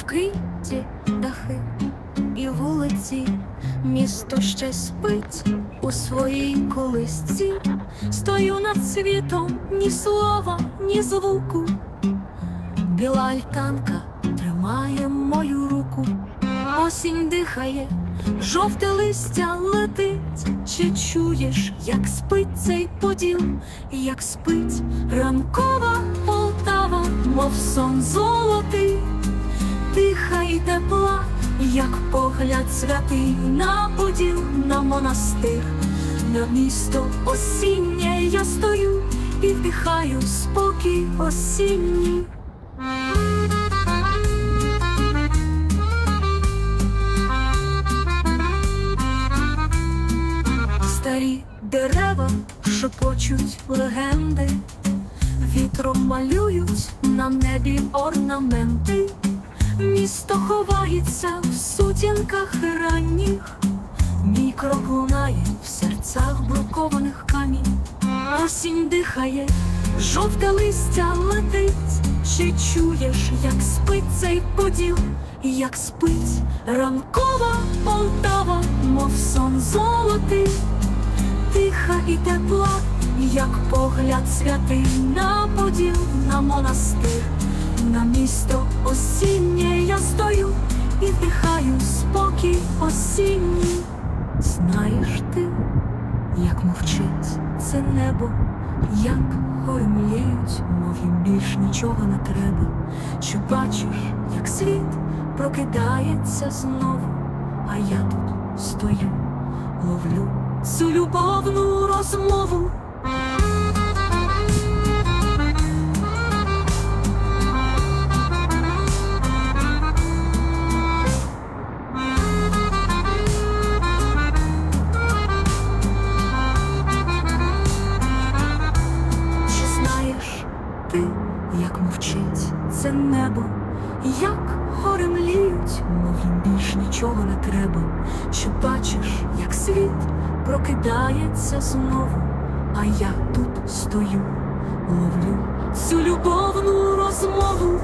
вкриті дахи і вулиці, місто ще спить у своїй колисці. Стою над світом, ні слова, ні звуку. Біла альтанка тримає мою руку, осінь дихає, жовте листя летить. Чи чуєш, як спить цей поділ, як спить ранкова Полтава, мов сон золотий, тиха і тепла, як погляд святий на поділ, на монастир, на місто осіннє я стою і вдихаю спокій осінній. Старі дерева шепочуть легенди, вітром малюють на небі орнаменти, місто ховається в сутінках ранніх, мій крок лунає в серцях брукованих камінь, осінь дихає, жовте листя летить. Чи чуєш, як спить цей поділ, як спить ранкова Полтава, мов сон золотий, тиха і тепла, як погляд святий на поділ, на монастир, на місто осіннє я стою і вдихаю спокій осінній. Знаєш ти, як мовчить це небо, як гормліють, мов більш нічого не треба. Чи бачиш, як світ прокидається знову, а я тут стою, ловлю цю любовну розмову. Ти, як мовчить це небо, як гори мліють, мов їм більш нічого не треба. Що бачиш, як світ прокидається знову, а я тут стою, ловлю цю любовну розмову.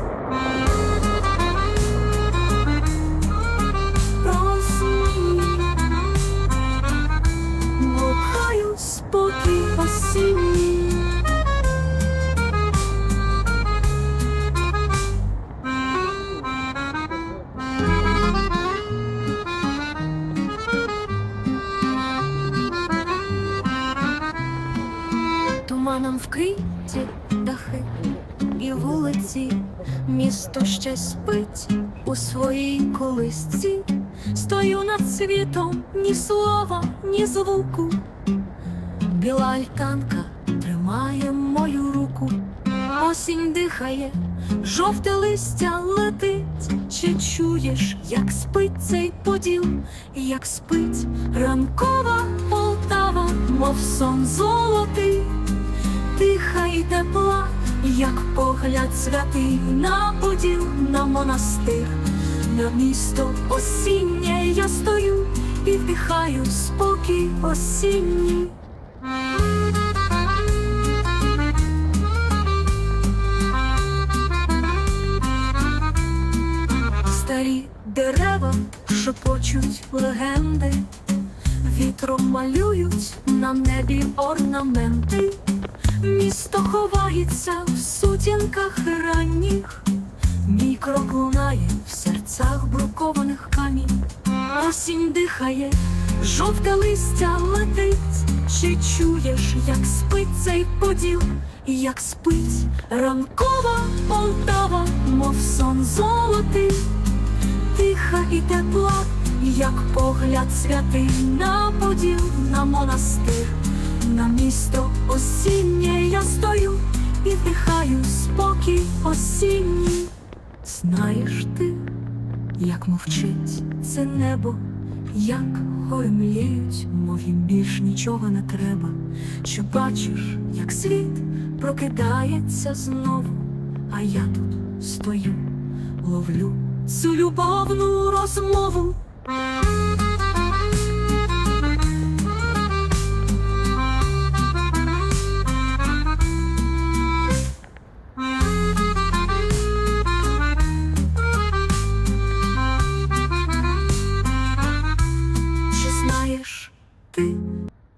Туманом вкриті дахи і вулиці, місто ще спить у своїй колисці. Стою над світом, ні слова, ні звуку. Біла альтанка тримає мою руку, осінь дихає, жовте листя летить. Чи чуєш, як спить цей поділ, як спить ранкова Полтава, мов сон золотий, тиха і тепла, як погляд святий на поділ, на монастир, на місто осіннє я стою і вдихаю спокій осінній. Старі дерева шепочуть легенди, вітром малюють на небі орнаменти, місто ховається в сутінках ранніх, мій крок лунає в серцях брукованих камінь, осінь дихає, жовте листя летить. Чи чуєш, як спить цей поділ, як спить ранкова Полтава, мов сон золотий, тиха і тепла, як погляд святий на поділ, на монастир, на місто осіннє я стою і вдихаю спокій осінній. Знаєш ти, як мовчить це небо, як гори мліють, мов їм більш нічого не треба. Чи бачиш, як світ прокидається знову, а я тут стою, ловлю цю любовну розмову.